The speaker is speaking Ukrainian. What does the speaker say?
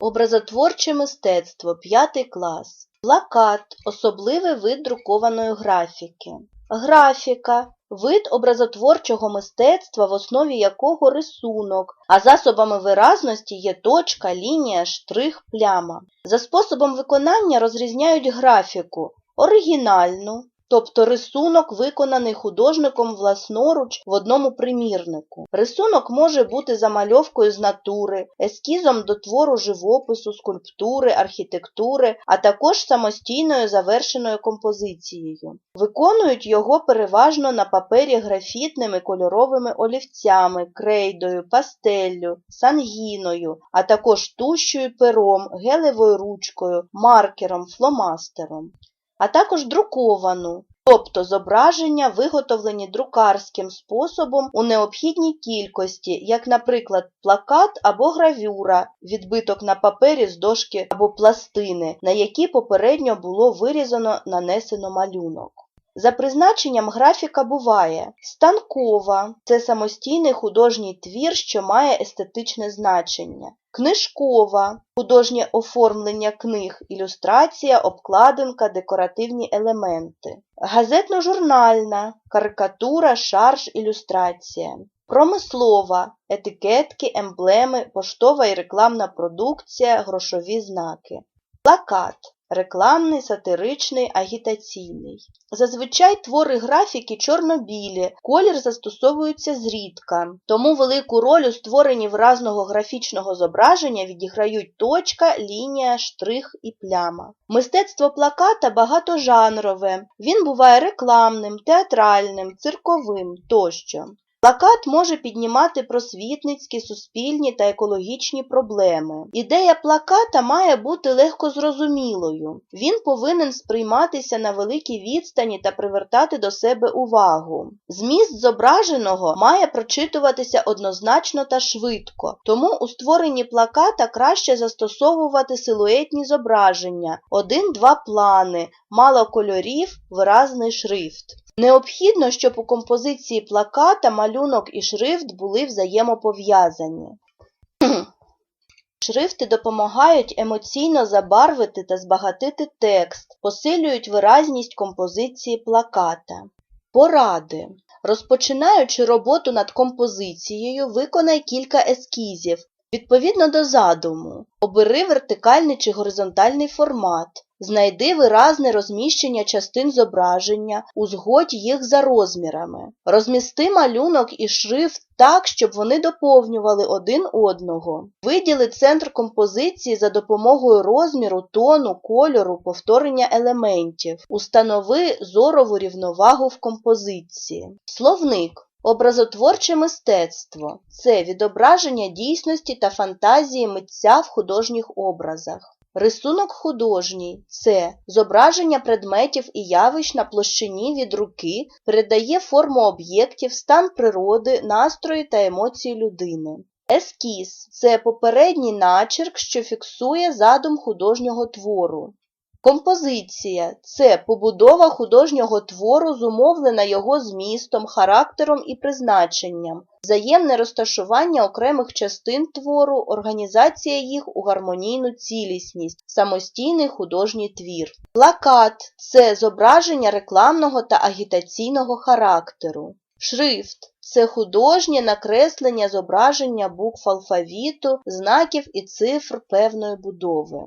Образотворче мистецтво, 5 клас. Плакат – особливий вид друкованої графіки. Графіка – вид образотворчого мистецтва, в основі якого рисунок, а засобами виразності є точка, лінія, штрих, пляма. За способом виконання розрізняють графіку – оригінальну, тобто рисунок, виконаний художником власноруч в одному примірнику. Рисунок може бути замальовкою з натури, ескізом до твору живопису, скульптури, архітектури, а також самостійною завершеною композицією. Виконують його переважно на папері графітними кольоровими олівцями, крейдою, пастеллю, сангіною, а також тущою пером, гелевою ручкою, маркером, фломастером а також друковану, тобто зображення, виготовлені друкарським способом у необхідній кількості, як, наприклад, плакат або гравюра, відбиток на папері з дошки або пластини, на які попередньо було вирізано нанесено малюнок. За призначенням графіка буває станкова це самостійний художній твір, що має естетичне значення, книжкова художнє оформлення книг, ілюстрація, обкладинка, декоративні елементи, газетно-журнальна карикатура, шарж, ілюстрація. Промислова етикетки, емблеми, поштова і рекламна продукція, грошові знаки. Плакат рекламний, сатиричний, агітаційний. Зазвичай твори графіки чорно-білі, колір застосовується зрідка, тому велику роль у створенні виразного графічного зображення відіграють точка, лінія, штрих і пляма. Мистецтво плаката багатожанрове, він буває рекламним, театральним, цирковим тощо. Плакат може піднімати просвітницькі, суспільні та екологічні проблеми. Ідея плаката має бути легко зрозумілою. Він повинен сприйматися на великій відстані та привертати до себе увагу. Зміст зображеного має прочитуватися однозначно та швидко, тому у створенні плаката краще застосовувати силуетні зображення, один-два плани, мало кольорів, виразний шрифт. Необхідно, щоб у композиції плаката малюнок і шрифт були взаємопов'язані. Шрифти допомагають емоційно забарвити та збагатити текст, посилюють виразність композиції плаката. Поради. Розпочинаючи роботу над композицією, виконай кілька ескізів. Відповідно до задуму, обери вертикальний чи горизонтальний формат, знайди виразне розміщення частин зображення, узгодь їх за розмірами, розмісти малюнок і шрифт так, щоб вони доповнювали один одного, виділи центр композиції за допомогою розміру, тону, кольору, повторення елементів, установи зорову рівновагу в композиції. Словник. Образотворче мистецтво. Це відображення дійсності та фантазії митця в художніх образах. Рисунок художній це зображення предметів і явищ на площині від руки, передає форму об'єктів, стан природи, настрої та емоції людини. Ескіз це попередній начерк, що фіксує задум художнього твору. Композиція це побудова художнього твору, зумовлена його змістом, характером і призначенням, взаємне розташування окремих частин твору, організація їх у гармонійну цілісність, самостійний художній твір. Плакат це зображення рекламного та агітаційного характеру. Шрифт це художнє накреслення зображення букв алфавіту, знаків і цифр певної будови.